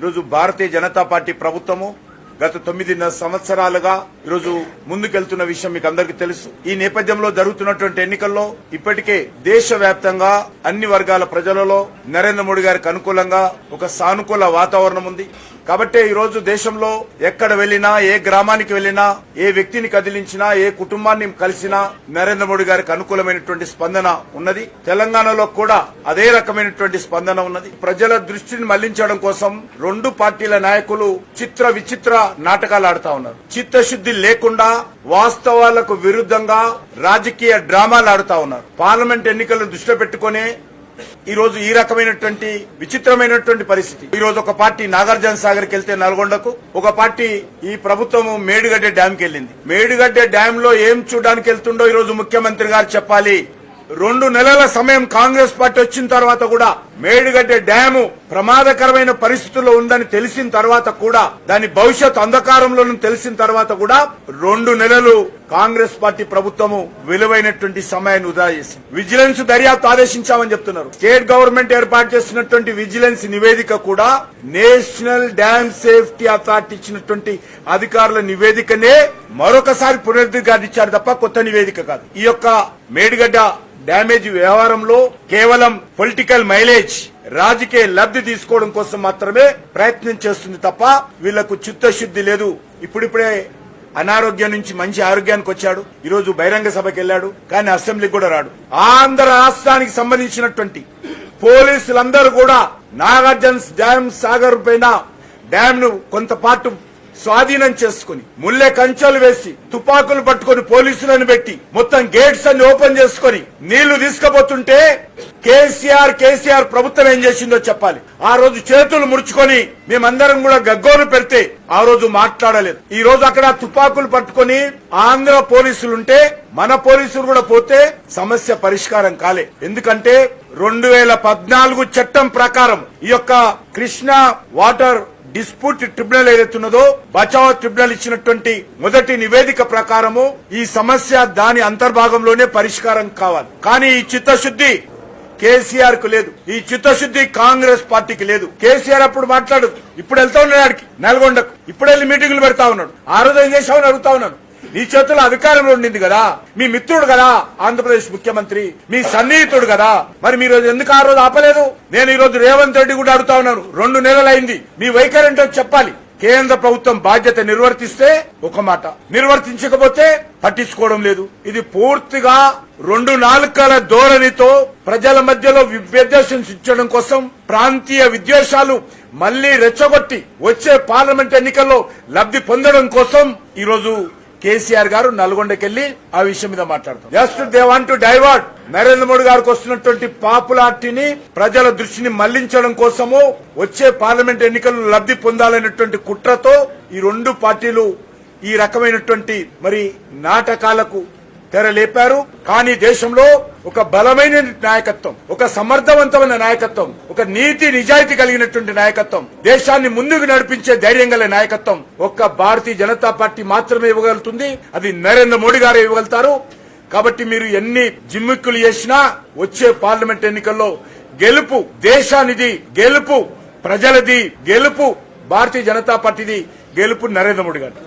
ఈరోజు భారతీయ జనతా పార్టీ ప్రభుత్వము గత తొమ్మిదిన్నర సంవత్సరాలుగా ఈరోజు ముందుకెళ్తున్న విషయం మీకు అందరికీ తెలుసు. ఈ నేపథ్యంలో జరుగుతున్నటువంటి ఎన్నికల్లో ఇప్పటికే దేశవ్యాప్తంగా అన్ని వర్గాల ప్రజలలో నరేంద్ర మోడీ గారికి అనుకూలంగా ఒక సానుకూల వాతావరణం ఉంది. కాబట్టే ఈరోజు దేశంలో ఎక్కడ వెళ్ళినా ఏ గ్రామానికి వెళ్ళినా ఏ వ్యక్తిని కదిలించినా ఏ కుటుంబాన్ని కలిసినా నరేంద్ర మోడీ గారికి అనుకూలమైనటువంటి స్పందన ఉన్నది. తెలంగాణలో కూడా అదే రకమైనటువంటి స్పందన ఉన్నది. ప్రజల దృష్టిని మళ్ళించడం కోసం రెండు పార్టీల నాయకులు చిత్ర విచిత్ర నాటకాలు ఆడుతా ఉన్నారు. చిత్తశుద్ధి లేకుండా వాస్తవాలకు విరుద్ధంగా రాజకీయ డ్రామాలు ఆడుతా ఉన్నారు. పార్లమెంట్ ఎన్నికలను దృష్టిలో పెట్టుకుని ఈ రోజు ఈ రకమైనటువంటి విచిత్రమైనటువంటి పరిస్థితి. ఈ రోజు ఒక పార్టీ నాగార్జున సాగర్కి వెళ్తే నల్గొండకు ఒక పార్టీ ఈ ప్రభుత్వం మేడిగడ్డ డ్యామ్కి వెళ్ళింది. మేడిగడ్డ డ్యామ్లో ఏం చూడడానికి వెళ్తుండో ఈ రోజు ముఖ్యమంత్రి గారు చెప్పాలి. రెండు నెలల సమయం కాంగ్రెస్ పార్టీ వచ్చిన తర్వాత కూడా మేడిగడ్డ డ్యాము ప్రమాదకరమైన పరిస్థితుల్లో ఉందని తెలిసిన తర్వాత కూడా దాని భవిష్యత్ అంధకారంలో తెలిసిన తర్వాత కూడా రెండు నెలలు కాంగ్రెస్ పార్టీ ప్రభుత్వము విలువైనటువంటి సమయాన్ని ఉదా చేసింది. విజిలెన్స్ దర్యాప్తు ఆదేశించామని చెప్తున్నారు. స్టేట్ గవర్నమెంట్ ఏర్పాటు చేసినటువంటి విజిలెన్స్ నివేదిక కూడా నేషనల్ డ్యామ్ సేఫ్టీ అథారిటీ ఇచ్చినటువంటి అధికారుల నివేదికనే మరొకసారి పునరుద్ధరించారు తప్ప కొత్త నివేదిక కాదు. ఈ యొక్క మేడిగడ్డ డ్యామేజ్ వ్యవహారంలో కేవలం పొలిటికల్ మైలేజ్ రాజకీయ లబ్ధి తీసుకోవడం కోసం మాత్రమే ప్రయత్నం చేస్తుంది తప్ప వీళ్ళకు చిత్తశుద్ధి లేదు. ఇప్పుడిప్పుడే అనారోగ్యం నుంచి మంచి ఆరోగ్యానికి వచ్చాడు. ఈ రోజు బహిరంగ సభకి వెళ్ళాడు. కానీ అసెంబ్లీకి కూడా రాడు. ఆంధ్ర రాష్ట్రానికి సంబంధించినటువంటి పోలీసులందరూ కూడా నాగార్జున డ్యామ్ సాగర్ పైన డ్యామ్ను కొంత పాటు స్వాధీనం చేసుకుని ముల్లె కంచెలు వేసి తుపాకులు పట్టుకొని పోలీసులను పెట్టి మొత్తం గేట్స్ అన్ని ఓపెన్ చేసుకుని నీళ్ళు తీసుకుపోతుంటే కేసీఆర్ కేసీఆర్ ప్రభుత్వం ఏం చేసిందో చెప్పాలి. ఆ రోజు చేతులు ముడుచుకొని మేమందరం కూడా గగ్గోలు పెడితే ఆ రోజు మాట్లాడలేదు. ఈ రోజు అక్కడ తుపాకులు పట్టుకొని ఆంధ్ర పోలీసులుంటే మన పోలీసులు కూడా పోతే సమస్య పరిష్కారం కాలే. ఎందుకంటే రెండు వేల పద్నాలుగు చట్టం ప్రకారం ఈ యొక్క కృష్ణా వాటర్ డిస్ప్యూట్ ట్రిబ్యునల్ ఏదైతున్నదో బచావ్ ట్రిబ్యునల్ ఇచ్చినటువంటి మొదటి నివేదిక ప్రకారము ఈ సమస్య దాని అంతర్భాగంలోనే పరిష్కారం కావాలి. కానీ ఈ చిత్తశుద్ధి కేసీఆర్కు లేదు. ఈ చిత్తశుద్ధి కాంగ్రెస్ పార్టీకి లేదు. కేసీఆర్ అప్పుడు మాట్లాడు ఇప్పుడు వెళ్తా ఉన్నాడు ఆడికి నల్గొండకు. ఇప్పుడు వెళ్ళి మీటింగులు పెడతా ఉన్నాడు. ఆ రోజు ఏం చేశామని అడుగుతా ఉన్నాను నీ చేతుల్లో అధికారంలో ఉండింది కదా. మీ మిత్రుడు కదా ఆంధ్రప్రదేశ్ ముఖ్యమంత్రి. మీ సన్నిహితుడు కదా. మరి మీరు ఎందుకు ఆ రోజు ఆపలేదు? నేను ఈ రోజు రేవంత్ రెడ్డి కూడా అడుగుతా ఉన్నాను. రెండు నెలలైంది. మీ వైఖరి ఏంటో చెప్పాలి. కేంద్ర ప్రభుత్వం బాధ్యత నిర్వర్తిస్తే ఒక మాట. నిర్వర్తించకపోతే పట్టించుకోవడం లేదు. ఇది పూర్తిగా రెండు నాలుకల ధోరణితో ప్రజల మధ్యలో విద్వేషం ఇచ్చడం కోసం ప్రాంతీయ విద్వేషాలు మళ్ళీ రెచ్చగొట్టి వచ్చే పార్లమెంట్ ఎన్నికల్లో లబ్ధి పొందడం కోసం ఈరోజు కేసీఆర్ గారు నల్గొండకెళ్ళి ఆ విషయం మీద మాట్లాడతారు just they want to divert Narendra Modi గారికి వస్తున్నటువంటి పాపులారిటీని ప్రజల దృష్టిని మళ్ళించడం కోసము వచ్చే పార్లమెంట్ ఎన్నికల్లో లబ్ధి పొందాలనేటువంటి కుట్రతో ఈ రెండు పార్టీలు ఈ రకమైనటువంటి మరి నాటకాలకు తెరలేపారు. కానీ దేశంలో ఒక బలమైన నాయకత్వం ఒక సమర్థవంతమైన నాయకత్వం ఒక నీతి నిజాయితీ కలిగినటువంటి నాయకత్వం దేశాన్ని ముందుకు నడిపించే ధైర్యం గల నాయకత్వం ఒక్క భారతీయ జనతా పార్టీ మాత్రమే ఇవ్వగలుగుతుంది. అది నరేంద్ర మోడీ గారు ఇవ్వగలుగుతారు. కాబట్టి మీరు ఎన్ని జిమ్మిక్కులు చేసినా వచ్చే పార్లమెంట్ ఎన్నికల్లో గెలుపు దేశానిది గెలుపు ప్రజలది గెలుపు భారతీయ జనతా పార్టీది గెలుపు నరేంద్ర మోడీ గారు